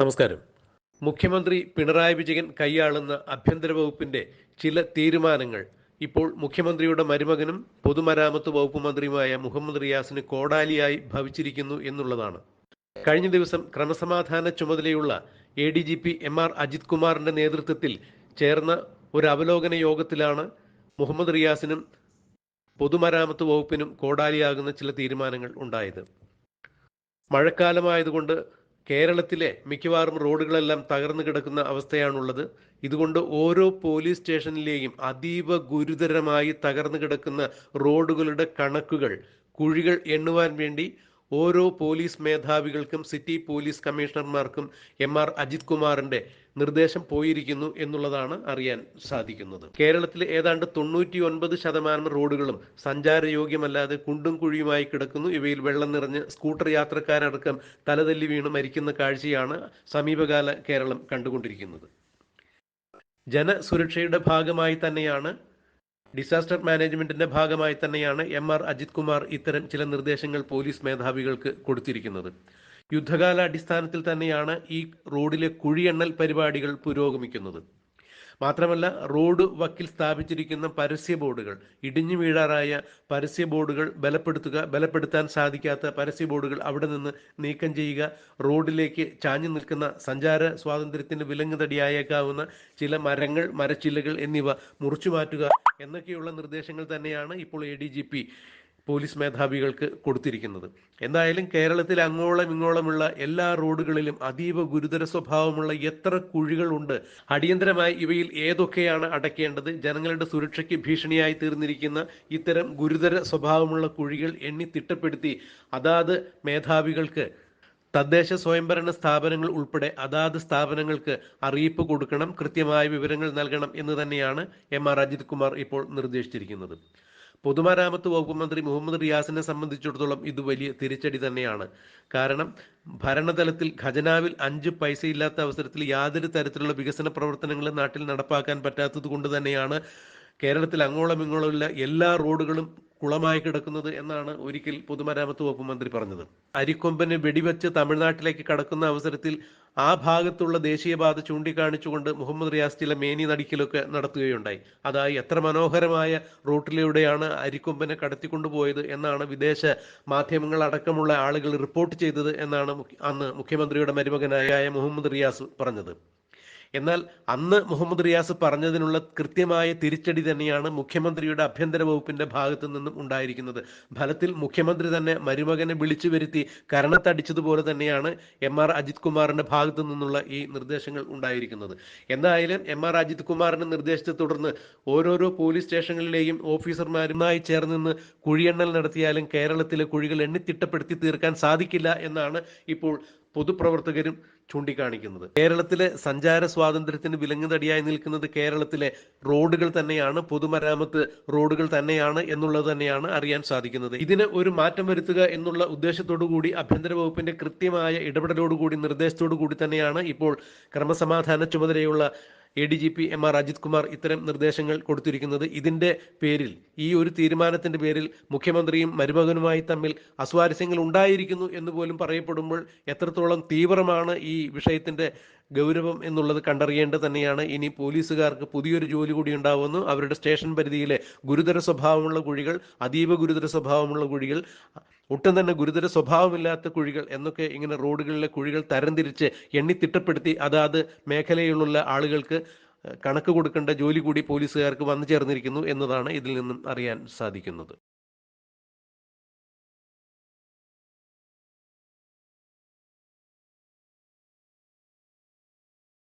നമസ്കാരം. മുഖ്യമന്ത്രി പിണറായി വിജയൻ കൈയാളുന്ന ആഭ്യന്തര വകുപ്പിന്റെ ചില തീരുമാനങ്ങൾ. ഇപ്പോൾ മുഖ്യമന്ത്രിയുടെ മരുമകനും പൊതുമരാമത്ത് വകുപ്പ് മന്ത്രിയുമായ മുഹമ്മദ് റിയാസിന് കോടാലിയായി ഭവിച്ചിരിക്കുന്നു എന്നുള്ളതാണ്. കഴിഞ്ഞ ദിവസം ക്രമസമാധാന ചുമതലയുള്ള A D G P M R Ajith കുമാറിന്റെ നേതൃത്വത്തിൽ ചേർന്ന ഒരു അവലോകന യോഗത്തിലാണ് മുഹമ്മദ് റിയാസിനും പൊതുമരാമത്ത് വകുപ്പിനും കോടാലിയാകുന്ന ചില തീരുമാനങ്ങൾ ഉണ്ടായത്. മഴക്കാലമായതുകൊണ്ട് കേരളത്തിലെ മിക്കവാറും റോഡുകളെല്ലാം തകർന്നു കിടക്കുന്ന അവസ്ഥയാണുള്ളത്. ഇതുകൊണ്ട് ഓരോ പോലീസ് സ്റ്റേഷനിലെയും അതീവ ഗുരുതരമായി തകർന്നു കിടക്കുന്ന റോഡുകളുടെ കണക്കുകൾ കുഴികൾ എണ്ണുവാൻ വേണ്ടി ഓരോ പോലീസ് മേധാവികൾക്കും സിറ്റി പോലീസ് കമ്മീഷണർമാർക്കും എം ആർ അജിത് കുമാറിന്റെ നിർദ്ദേശം പോയിരിക്കുന്നു എന്നുള്ളതാണ് അറിയാൻ സാധിക്കുന്നത്. കേരളത്തിൽ ഏതാണ്ട് തൊണ്ണൂറ്റി ഒൻപത് ശതമാനം റോഡുകളും സഞ്ചാരയോഗ്യമല്ലാതെ കുണ്ടും കുഴിയുമായി കിടക്കുന്നു. ഇവയിൽ വെള്ളം നിറഞ്ഞ് സ്കൂട്ടർ യാത്രക്കാരടക്കം തലതല്ലി വീണ് മരിക്കുന്ന കാഴ്ചയാണ് സമീപകാല കേരളം കണ്ടുകൊണ്ടിരിക്കുന്നത്. ജനസുരക്ഷയുടെ ഭാഗമായി തന്നെയാണ് ഡിസാസ്റ്റർ മാനേജ്മെന്റിന്റെ ഭാഗമായി തന്നെയാണ് എം ആർ അജിത് കുമാർ ഇത്തരം ചില നിർദ്ദേശങ്ങൾ പോലീസ് മേധാവികൾക്ക് കൊടുത്തിരിക്കുന്നത്. യുദ്ധകാലാടിസ്ഥാനത്തിൽ തന്നെയാണ് ഈ റോഡിലെ കുഴിയെണ്ണൽ പരിപാടികൾ പുരോഗമിക്കുന്നത്. മാത്രമല്ല റോഡ് വക്കിൽ സ്ഥാപിച്ചിരിക്കുന്ന പരസ്യ ബോർഡുകൾ ഇടിഞ്ഞു വീഴാറായ പരസ്യ ബോർഡുകൾ ബലപ്പെടുത്തുക ബലപ്പെടുത്താൻ സാധിക്കാത്ത പരസ്യ ബോർഡുകൾ അവിടെ നിന്ന് നീക്കം ചെയ്യുക റോഡിലേക്ക് ചാഞ്ഞു നിൽക്കുന്ന സഞ്ചാര സ്വാതന്ത്ര്യത്തിന് വിലങ്ങുതടിയായേക്കാവുന്ന ചില മരങ്ങൾ മരച്ചില്ലകൾ എന്നിവ മുറിച്ചു മാറ്റുക എന്നൊക്കെയുള്ള നിർദ്ദേശങ്ങൾ തന്നെയാണ് ഇപ്പോൾ A D G P police മേധാവികൾക്ക് കൊടുത്തിരിക്കുന്നത്. എന്തായാലും കേരളത്തിൽ അങ്ങോളം ഇങ്ങോളമുള്ള എല്ലാ റോഡുകളിലും അതീവ ഗുരുതര സ്വഭാവമുള്ള എത്ര കുഴികളുണ്ട് അടിയന്തരമായി ഇവയിൽ ഏതൊക്കെയാണ് അടയ്ക്കേണ്ടത് ജനങ്ങളുടെ സുരക്ഷയ്ക്ക് ഭീഷണിയായി തീർന്നിരിക്കുന്ന ഇത്തരം ഗുരുതര സ്വഭാവമുള്ള കുഴികൾ എണ്ണി തിട്ടപ്പെടുത്തി അതാത് മേധാവികൾക്ക് തദ്ദേശ സ്വയംഭരണ സ്ഥാപനങ്ങൾ ഉൾപ്പെടെ അതാത് സ്ഥാപനങ്ങൾക്ക് അറിയിപ്പ് കൊടുക്കണം കൃത്യമായ വിവരങ്ങൾ നൽകണം എന്ന് തന്നെയാണ് എം ആർ അജിത് കുമാർ ഇപ്പോൾ നിർദ്ദേശിച്ചിരിക്കുന്നത്. പൊതുമരാമത്ത് വകുപ്പ് മന്ത്രി മുഹമ്മദ് റിയാസിനെ സംബന്ധിച്ചിടത്തോളം ഇത് വലിയ തിരിച്ചടി തന്നെയാണ്. കാരണം ഭരണതലത്തിൽ ഖജനാവിൽ അഞ്ച് പൈസ ഇല്ലാത്ത അവസരത്തിൽ യാതൊരു തരത്തിലുള്ള വികസന പ്രവർത്തനങ്ങളും നാട്ടിൽ നടപ്പാക്കാൻ പറ്റാത്തത് കൊണ്ട് തന്നെയാണ് കേരളത്തിൽ അങ്ങോളം ഇങ്ങോളമുള്ള എല്ലാ റോഡുകളും കുളമായി കിടക്കുന്നത് എന്നാണ് ഒരിക്കൽ പൊതുമരാമത്ത് വകുപ്പ് മന്ത്രി പറഞ്ഞത്. അരിക്കൊമ്പന് വെടിവെച്ച് തമിഴ്നാട്ടിലേക്ക് കടക്കുന്ന അവസരത്തിൽ ആ ഭാഗത്തുള്ള ദേശീയപാത ചൂണ്ടിക്കാണിച്ചുകൊണ്ട് മുഹമ്മദ് റിയാസ് ചില മേനി നടിക്കലൊക്കെ നടത്തുകയുണ്ടായി. അതായി എത്ര മനോഹരമായ റൂട്ടിലൂടെയാണ് അരിക്കൊമ്പനെ കടത്തിക്കൊണ്ടുപോയത് എന്നാണ് വിദേശ മാധ്യമങ്ങൾ അടക്കമുള്ള ആളുകൾ റിപ്പോർട്ട് ചെയ്തത് എന്നാണ് അന്ന് മുഖ്യമന്ത്രിയുടെ മരുമകനായ മുഹമ്മദ് റിയാസ് പറഞ്ഞത്. എന്നാൽ അന്ന് മുഹമ്മദ് റിയാസ് പറഞ്ഞതിനുള്ള കൃത്യമായ തിരിച്ചടി തന്നെയാണ് മുഖ്യമന്ത്രിയുടെ ആഭ്യന്തര വകുപ്പിന്റെ ഭാഗത്തു നിന്നും ഉണ്ടായിരിക്കുന്നത്. ഫലത്തിൽ മുഖ്യമന്ത്രി തന്നെ മരുമകനെ വിളിച്ചു വരുത്തി കരണത്തടിച്ചതുപോലെ തന്നെയാണ് എം ആർ അജിത് കുമാറിന്റെ ഭാഗത്തു നിന്നുള്ള ഈ നിർദ്ദേശങ്ങൾ ഉണ്ടായിരിക്കുന്നത്. എന്തായാലും എം ആർ അജിത് കുമാറിന്റെ നിർദ്ദേശത്തെ തുടർന്ന് ഓരോരോ പോലീസ് സ്റ്റേഷനുകളിലെയും ഓഫീസർമാരുമായി ചേർന്ന് കുഴിയെണ്ണൽ നടത്തിയാലും കേരളത്തിലെ കുഴികൾ എണ്ണിത്തിട്ടപ്പെടുത്തി തീർക്കാൻ സാധിക്കില്ല എന്നാണ് ഇപ്പോൾ പൊതുപ്രവർത്തകരും ചൂണ്ടിക്കാണിക്കുന്നത്. കേരളത്തിലെ സഞ്ചാര സ്വാതന്ത്ര്യത്തിന് വിലങ്ങുതടിയായി നിൽക്കുന്നത് കേരളത്തിലെ റോഡുകൾ തന്നെയാണ് പൊതുമരാമത്ത് റോഡുകൾ തന്നെയാണ് എന്നുള്ളത് തന്നെയാണ് അറിയാൻ സാധിക്കുന്നത്. ഇതിന് ഒരു മാറ്റം വരുത്തുക എന്നുള്ള ഉദ്ദേശത്തോടു കൂടി ആഭ്യന്തര വകുപ്പിന്റെ കൃത്യമായ ഇടപെടലോടുകൂടി നിർദ്ദേശത്തോടു കൂടി തന്നെയാണ് ഇപ്പോൾ ക്രമസമാധാന ചുമതലയുള്ള A D G P M R Ajith Kumar ഇത്തരം നിർദ്ദേശങ്ങൾ കൊടുത്തിരിക്കുന്നത് ഇതിന്റെ പേരിൽ ഈ ഒരു തീരുമാനത്തിന്റെ പേരിൽ മുഖ്യമന്ത്രിയും മരുമകനുമായി തമ്മിൽ അസ്വാരസ്യങ്ങൾ ഉണ്ടായിരിക്കുന്നു എന്ന് പോലും പറയപ്പെടുമ്പോൾ എത്രത്തോളം തീവ്രമാണ് ഈ വിഷയത്തിന്റെ ഗൗരവം എന്നുള്ളത് കണ്ടറിയേണ്ടത് തന്നെയാണ്. ഇനി പോലീസുകാർക്ക് പുതിയൊരു ജോലി കൂടി ഉണ്ടാവുന്നു അവരുടെ സ്റ്റേഷൻ പരിധിയിലെ ഗുരുതര സ്വഭാവമുള്ള കുഴികൾ അതീവ ഗുരുതര സ്വഭാവമുള്ള കുഴികൾ ഒട്ടും തന്നെ ഗുരുതര സ്വഭാവമില്ലാത്ത കുഴികൾ എന്നൊക്കെ ഇങ്ങനെ റോഡുകളിലെ കുഴികൾ തരംതിരിച്ച് എണ്ണിത്തിട്ടപ്പെടുത്തി അതാത് മേഖലയിലുള്ള ആളുകൾക്ക് കണക്ക് കൊടുക്കേണ്ട ജോലി കൂടി പോലീസുകാർക്ക് വന്നു ചേർന്നിരിക്കുന്നു എന്നതാണ് ഇതിൽ നിന്നും അറിയാൻ സാധിക്കുന്നത്.